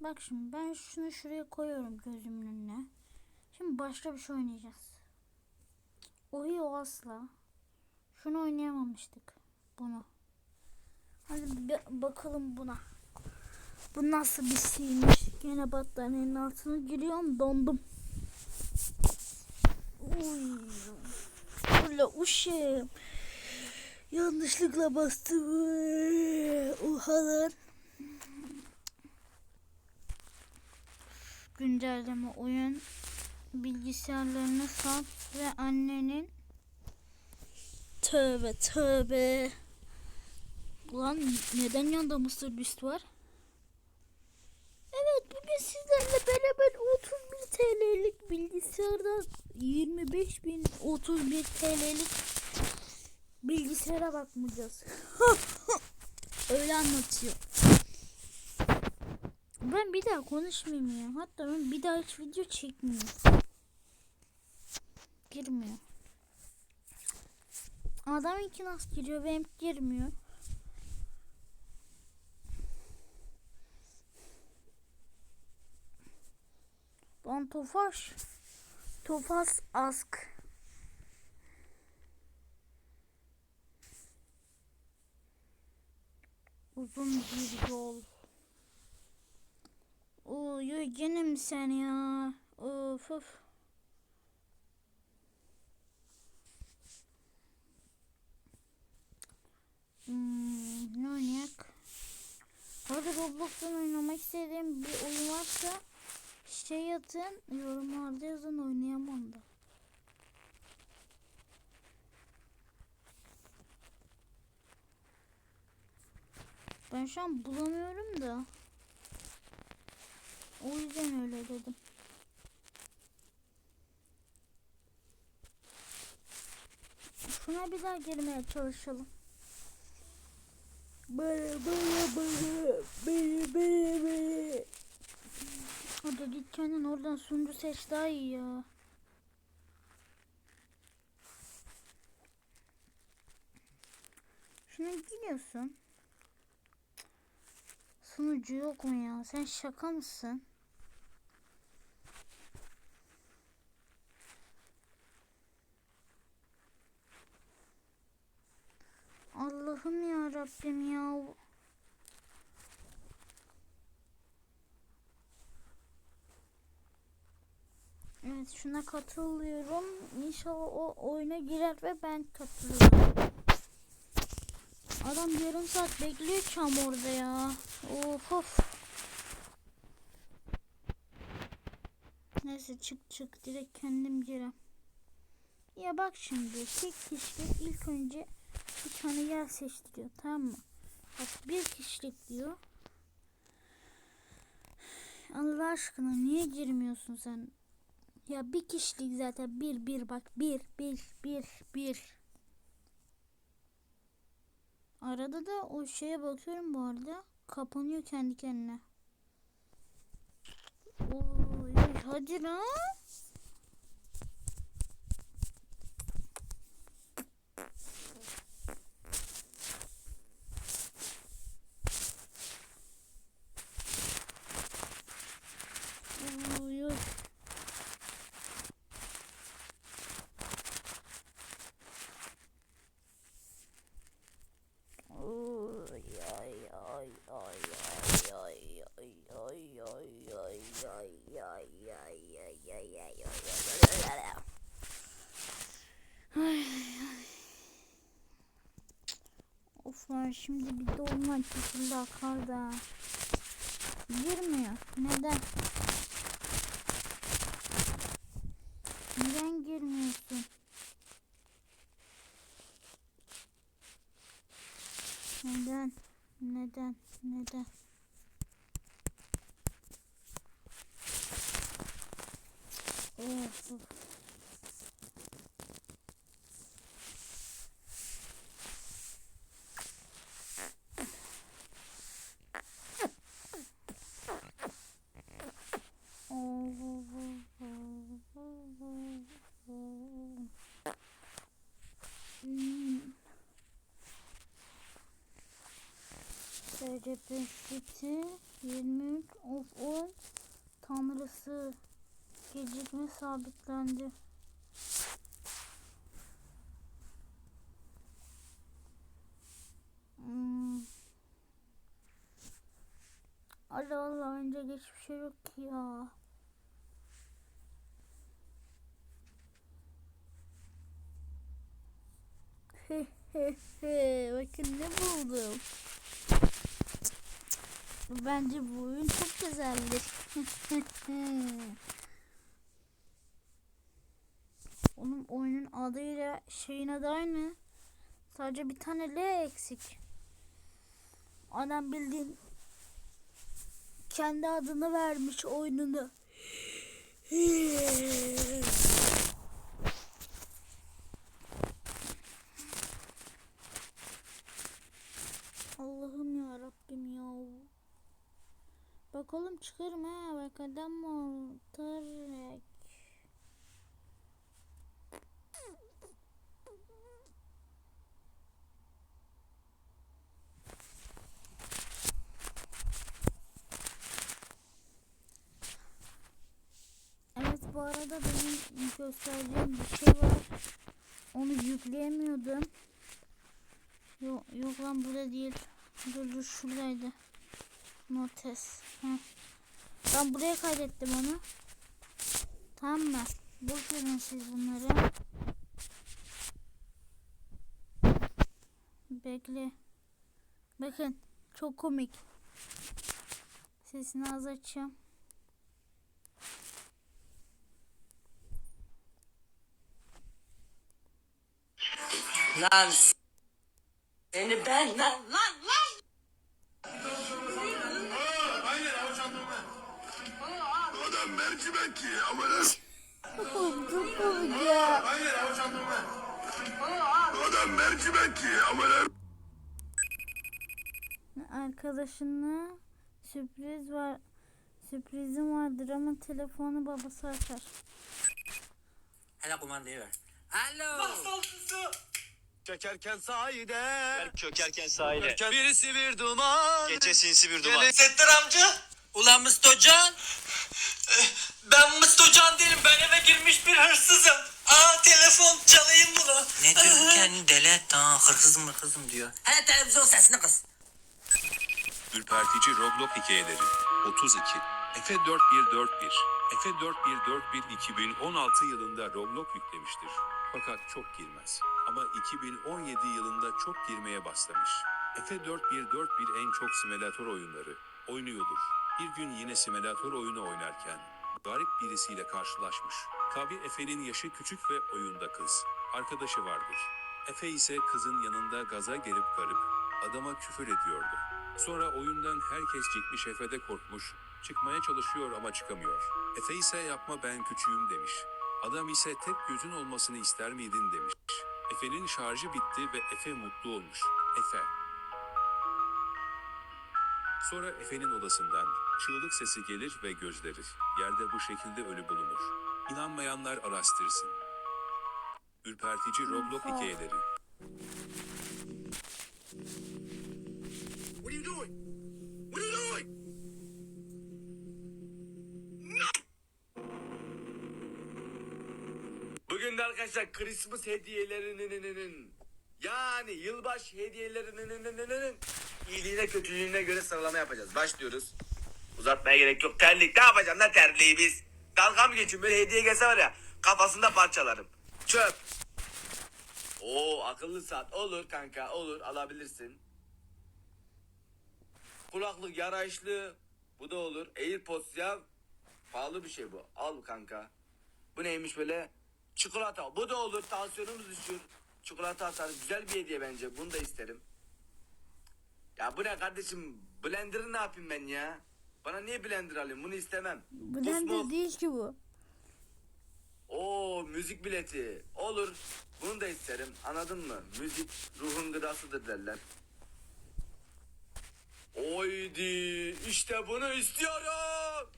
Bak şimdi ben şunu şuraya koyuyorum gözümün önüne. Şimdi başka bir şey oynayacağız. O iyi o asla. Şunu oynayamamıştık. Bunu. Hadi bakalım buna. Bu nasıl bir şeymiş? Yine battaniyenin altına giriyorum dondum. Uy. Ula uşağım. Yanlışlıkla bastım. Oha lan. Güncelleme oyun bilgisayarlarını sat ve annenin tövbe tövbe Ulan neden yanında mısır büst var? Evet bugün sizlerle beraber 31 TL'lik bilgisayarda 25 bin 31 TL'lik bilgisayara bakmayacağız. Öyle anlatıyor. Ben bir daha konuşmayayım ya. Hatta ben bir daha hiç video çekmiyorum. Girmiyor. Adamınki nasıl giriyor benim girmiyor. Lan Tofaş. Tofas ask. Uzun bir yol. Gene mi sen ya? Of of. Hmm, ne oynayak? Orada Roblox'tan oynamak istediğim bir oyun varsa şey yazın yorumlarda yazın oynayamam da. Ben şu an bulamıyorum da. O yüzden öyle dedim. Şuna bir daha girmeye çalışalım. Böyle böyle böyle böyle böyle böyle. Hadi git kendin oradan sunucu seç daha iyi ya. Şuna gidiyorsun. Sunucu yok mu ya? Sen şaka mısın? Allah'ım ya Rabbim ya. Evet şuna katılıyorum. İnşallah o oyuna girer ve ben katılıyorum. Adam yarım saat bekliyor çam orada ya. Of of. Neyse çık çık direkt kendim girem. Ya bak şimdi tek kişilik ilk önce bir tane yer seçtiriyor tamam mı? Bak bir kişilik diyor. Allah aşkına niye girmiyorsun sen? Ya bir kişilik zaten bir bir bak bir bir bir bir. Arada da o şeye bakıyorum bu arada. Kapanıyor kendi kendine. Oy, hadi lan. Şimdi bir dolma kesildi akar da. Girmiyor. Neden? Neden girmiyorsun? Neden? Neden? Neden? Of. Bir siti 23 of 10 tanrısı gecikme sabitlendi. Hmm. Allah Allah önce geçmiş şey yok ya. Bakın ne buldum. Bence bu oyun çok güzeldir. Onun oyunun adıyla şeyin adı aynı. Sadece bir tane L eksik. Adam bildiğin kendi adını vermiş oyununu. Allah'ım ya Rabbim ya. Bakalım çıkarım ha bak adam mı Tarık. Evet bu arada benim göstereceğim bir şey var. Onu yükleyemiyordum. Yok, yok lan burada değil. Dur dur şuradaydı. Notes. Ben buraya kaydettim onu. Tamam mı? Boş verin siz bunları. Bekle. Bakın çok komik. Sesini az açacağım. Lan seni ben lan lan lan. Mercimek ki. Oğlum çok ya. Adam mercimek ki amına. Arkadaşına sürpriz var. Sürprizim vardır ama telefonu babası açar. Hele kumandayı ver. Alo. Çekerken sahide Çökerken sahile. Birisi bir duman Gece sinsi bir duman. Settir amca Ulan Mustocan. Ben Mustocan değilim ben eve girmiş bir hırsızım Aa telefon çalayım bunu Ne diyor kendini deli etti ha. Hırsızım mırkızım diyor. Hele televizyon sesini kız. Ürpertici Roblox hikayeleri 32 Efe 4141 Efe 4141 2016 yılında Roblox yüklemiştir. Fakat çok girmez. Ama 2017 yılında çok girmeye başlamış. Efe 4141 en çok simülatör oyunları oynuyordur. Bir gün yine simülatör oyunu oynarken garip birisiyle karşılaşmış. Tabi Efe'nin yaşı küçük ve oyunda kız. Arkadaşı vardır. Efe ise kızın yanında gaza gelip garip adama küfür ediyordu. Sonra oyundan herkes çıkmış Efe de korkmuş. Çıkmaya çalışıyor ama çıkamıyor. Efe ise yapma ben küçüğüm demiş. Adam ise tek gözün olmasını ister miydin demiş. Efe'nin şarjı bitti ve Efe mutlu olmuş. Efe. Sonra Efe'nin odasından çığlık sesi gelir ve gözleri yerde bu şekilde ölü bulunur. İnanmayanlar araştırsın. Ürpertici Roblox hikayeleri What are you doing? What are you doing? Bugün de arkadaşlar Christmas hediyelerinin yani yılbaşı hediyelerinin iyiliğine kötülüğüne göre sıralama yapacağız. Başlıyoruz. Uzatmaya gerek yok. Terlik ne yapacağım lan terliği biz? Dalga mı geçiyorum? Böyle hediye gelse var ya kafasında parçalarım. Çöp. Oo akıllı saat olur kanka olur alabilirsin. Kulaklık yarayışlı bu da olur. Airpods ya pahalı bir şey bu. Al kanka. Bu neymiş böyle? Çikolata. Bu da olur. Tansiyonumuz düşür. Çikolata atarız. Güzel bir hediye bence. Bunu da isterim. Ya bu ne kardeşim? Blender'ı ne yapayım ben ya? Bana niye blender alayım? Bunu istemem. Blender Kusmuk. değil ki bu. Oo müzik bileti. Olur. Bunu da isterim. Anladın mı? Müzik ruhun gıdasıdır derler. Oydi. işte bunu istiyorum.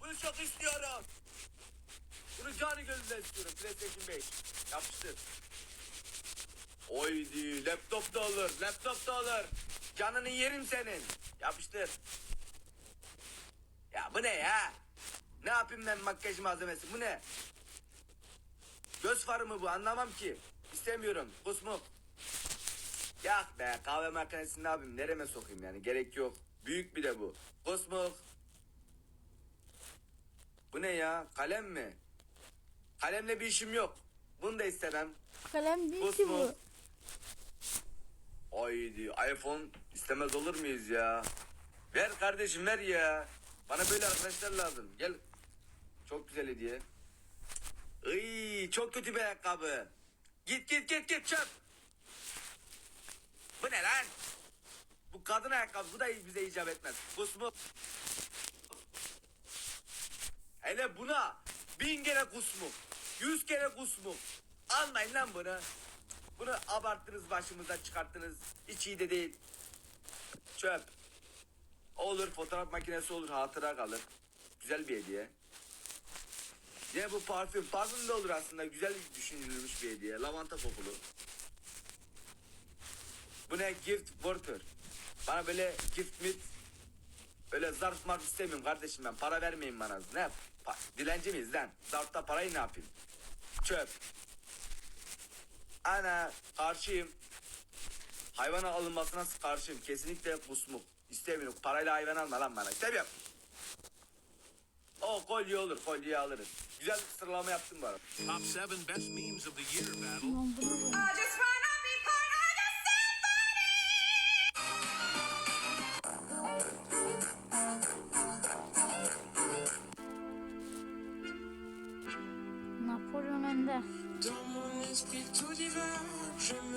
Bunu çok istiyorum. Bunu canı gönülden istiyorum. PlayStation 5. Yapıştır. Oydi. Laptop da olur. Laptop da olur. Canını yerim senin. Yapıştır. Bu ne ya? Ne yapayım ben makyaj malzemesi? Bu ne? Göz farı mı bu? Anlamam ki. İstemiyorum. Kusmuk. Yak be kahve makinesini ne yapayım? Nereme sokayım yani? Gerek yok. Büyük bir de bu. Kusmuk. Bu ne ya? Kalem mi? Kalemle bir işim yok. Bunu da istemem. Kalem değil ki bu. Kusmuk. Haydi iPhone istemez olur muyuz ya? Ver kardeşim ver ya. Bana böyle arkadaşlar lazım. Gel. Çok güzel hediye. Iy, çok kötü bir ayakkabı. Git git git git çöp. Bu ne lan? Bu kadın ayakkabı bu da bize icap etmez. Kusmu. Hele buna bin kere kusmuk. Yüz kere kusmuk. Almayın lan bunu. Bunu abarttınız başımıza çıkarttınız. Hiç iyi de değil. Çöp. Olur fotoğraf makinesi olur hatıra kalır. Güzel bir hediye. Yine bu parfüm. Parfüm de olur aslında. Güzel düşünülmüş bir hediye. Lavanta kokulu. Bu ne? Gift worker. Bana böyle gift mit Öyle zarf marf istemiyorum kardeşim ben. Para vermeyin bana. Ne? Pa- dilenci miyiz lan? Zarfta parayı ne yapayım? Çöp. Ana karşıyım. Hayvana alınmasına karşıyım. Kesinlikle kusmuk. İstemiyorum. Parayla hayvan alma lan bana. İstemiyorum. O kolye olur. Kolyeyi alırız. Güzel sıralama yaptım arada. Top 7 best memes of the year battle. I just wanna be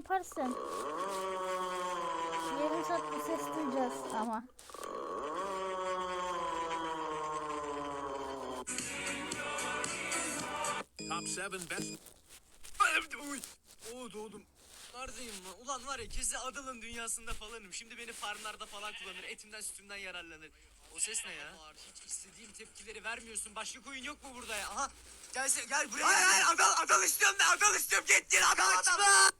yaparsın. Yarım saat bir ses duyacağız ama. Top 7 best Uy. Oo doğdum. Neredeyim lan? Ulan var ya kesin Adıl'ın dünyasında falanım. Şimdi beni farmlarda falan kullanır. Etimden sütümden yararlanır. O ses ne ya? Hiç istediğim tepkileri vermiyorsun. Başka koyun yok mu burada ya? Aha. Gelse gel buraya. Hayır hayır Adal, Adal istiyorum ben. Adal istiyorum. Git git Adal Adal.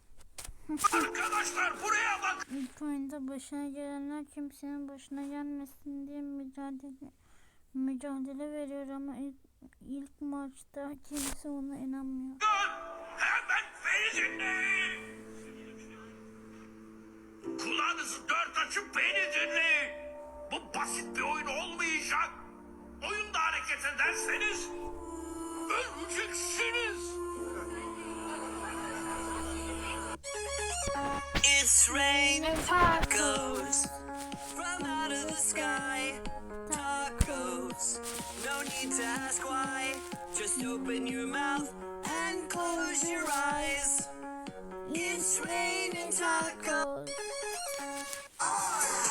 Arkadaşlar buraya bak. İlk oyunda başına gelenler kimsenin başına gelmesin diye mücadele mücadele veriyor ama ilk, ilk maçta kimse ona inanmıyor. Hemen beni dinleyin. Kulağınızı dört açıp beni dinleyin. Bu basit bir oyun olmayacak. Oyunda hareket ederseniz öleceksiniz. It's raining tacos from out of the sky. Tacos. No need to ask why. Just open your mouth and close your eyes. It's raining tacos. Uy,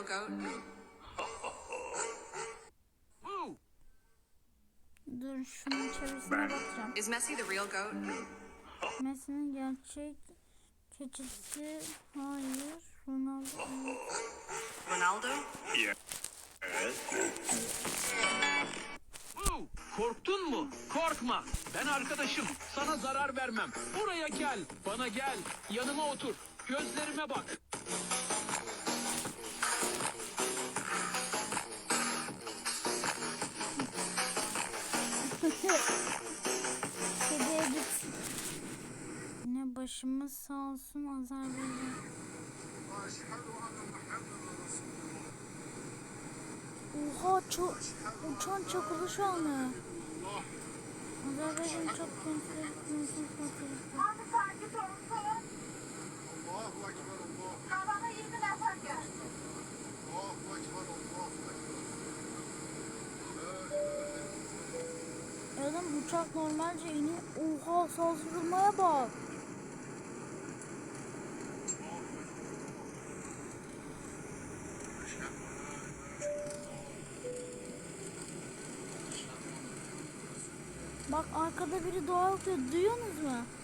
real goat? dur şunun çevirisine bakacağım. Is Messi the real goat? Messi'nin gerçek keçisi hayır. Ronaldo. Ronaldo? Korktun mu? Korkma. Ben arkadaşım. Sana zarar vermem. Buraya gel. Bana gel. Yanıma otur. Gözlerime bak. Kediye git. Yine başımız sağ olsun Azerbaycan. Oha çok uçan çakılışı anı. Azerbaycan çok konser Adam uçak normalce iniyor. Oha saldırılmaya bak. Bak arkada biri dua okuyor. Duyuyorsunuz mu?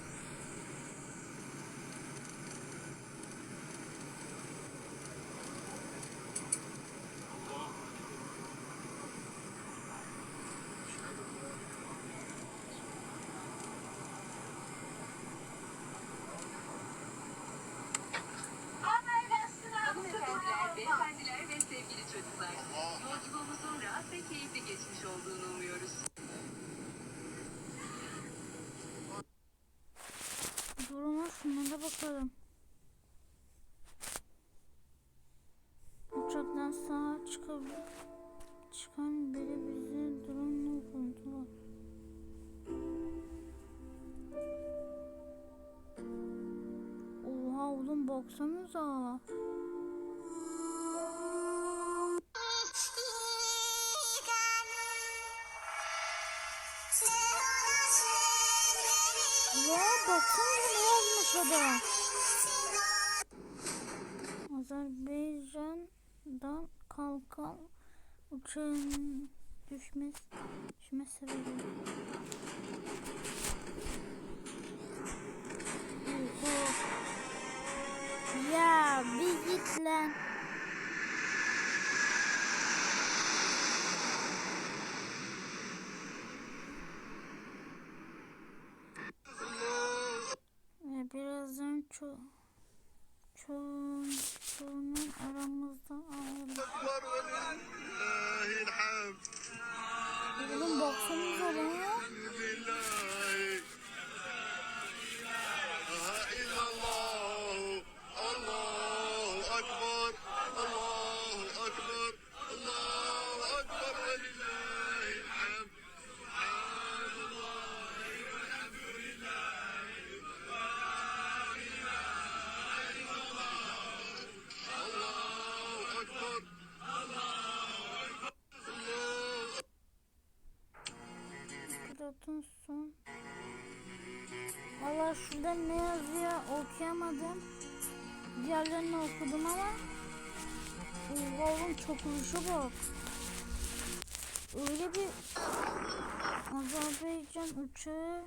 Keyifli geçmiş olduğunu umuyoruz. Duruma şunlara bakalım. Uçaktan sağa çıkıp çıkan biri bizi durumla kontrol. Oha oğlum baksanıza. Baksanıza ne yazmış adam. Azerbaycan'dan kalkan uçağın düşmesi, düşme sebebi. Ya bir git lan. Ve birazdan ço çoğun çoğunun aramızda ayrılır. Oğlum baksanıza lan şurada ne yazıyor okuyamadım. Diğerlerini okudum ama. Oğlum çok uyuşa bak. Öyle bir Azerbaycan uçağı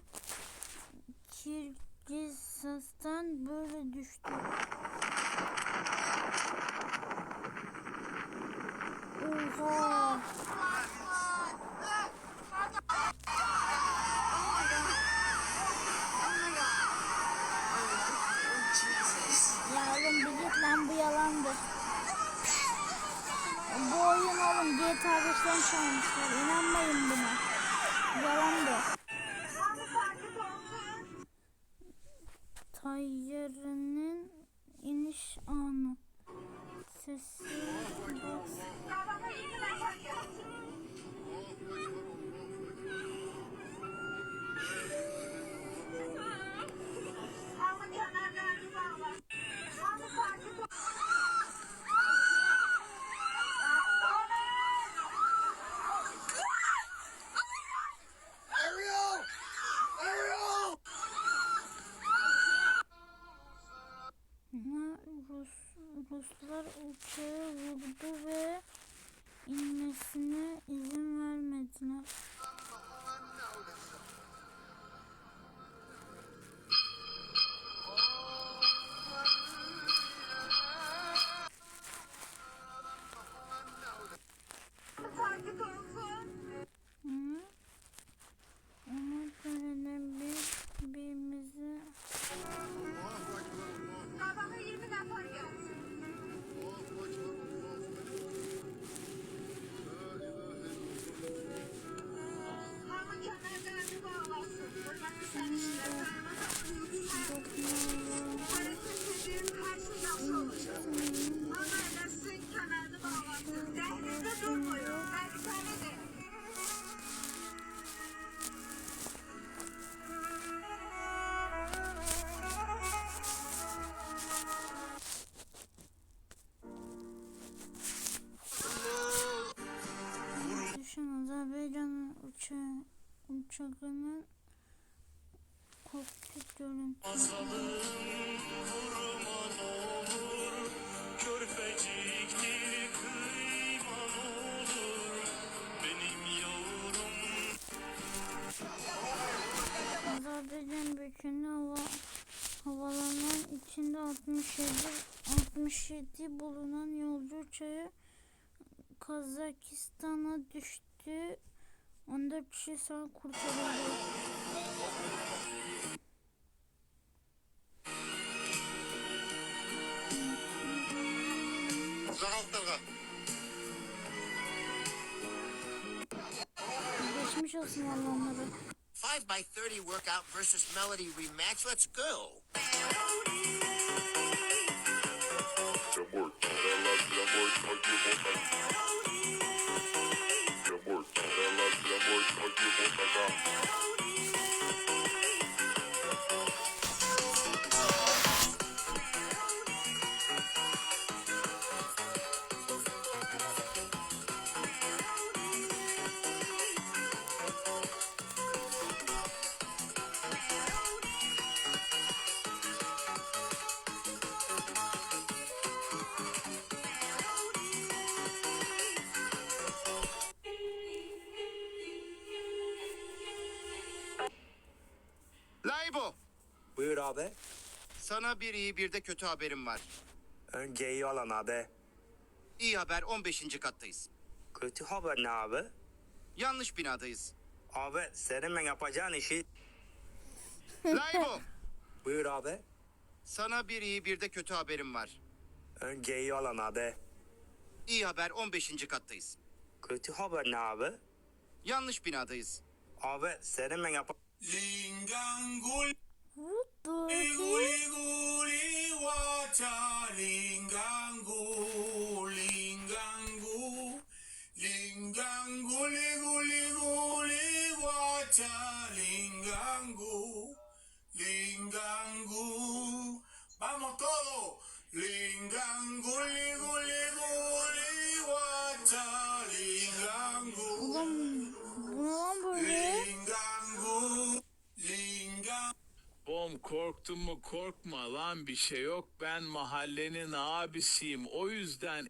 Kirgizistan böyle düştü. Çalmışlar. İnanmayın buna. Yalandır. Görüntüsü. Azerbaycan bütün hava havalarının içinde 67 67 bulunan yolcu uçağı Kazakistan'a düştü. 14 kişi sağ kurtarıldı. Geçmiş olsun Allah'ları. 5 by 30 workout versus Melody rematch. Let's go. Laybo, sana bir iyi bir de kötü haberim var. Önce iyi olan abi. İyi haber 15. kattayız. Kötü haber ne abi? Yanlış binadayız. Abi senin ben yapacağın işi. Laybo, Buyur abi. sana bir iyi bir de kötü haberim var. Önce iyi olan abi. İyi haber 15. kattayız. Kötü haber ne abi? Yanlış binadayız. Abi senin ben yap... 리구리구리와 자 링강구 링강구 링강구 리구리구리와 자 링강구 링강구. Vamos todo 링강구 리구리구리와 자 링강구. 링강구. Bom korktun mu korkma lan bir şey yok. Ben mahallenin abisiyim. O yüzden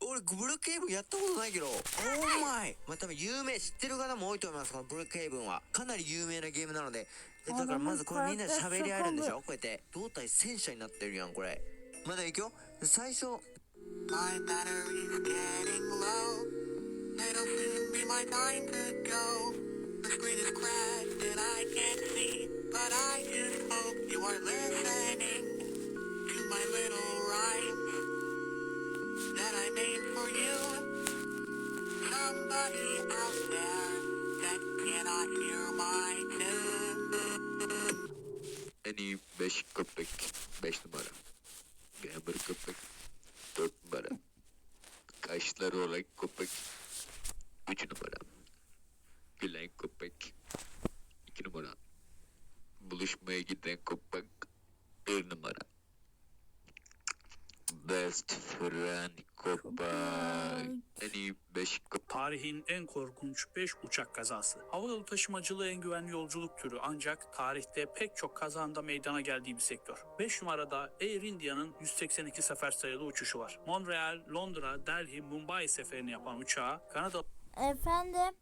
俺ブルーケイブンやったことないけどオーマイまあ多分有名知ってる方も多いと思いますこのブルーケイブンはかなり有名なゲームなのでえだからまずこれみんなで喋り合えるんでしょこうやって胴体戦車になってるやんこれまだいくよ最初 My battery's getting low. It'll soon be my time to go. The screen is cracked and I can't see. But I just hope you are listening to my little rhymes that I made for you. Somebody out there that cannot hear my tune. En iyi 5 köpek 5 numara. Gamer köpek 4 numara. Kaşları olan köpek 3 numara. Gülen köpek 2 numara. Buluşmaya giden köpek 1 numara. Best friend köpek. En iyi 5 köpek. Tarihin en korkunç 5 uçak kazası. Havayolu taşımacılığı en güvenli yolculuk türü ancak tarihte pek çok kazanda meydana geldiği bir sektör. 5 numarada Air India'nın 182 sefer sayılı uçuşu var. Montreal, Londra, Delhi, Mumbai seferini yapan uçağa Kanada Efendim?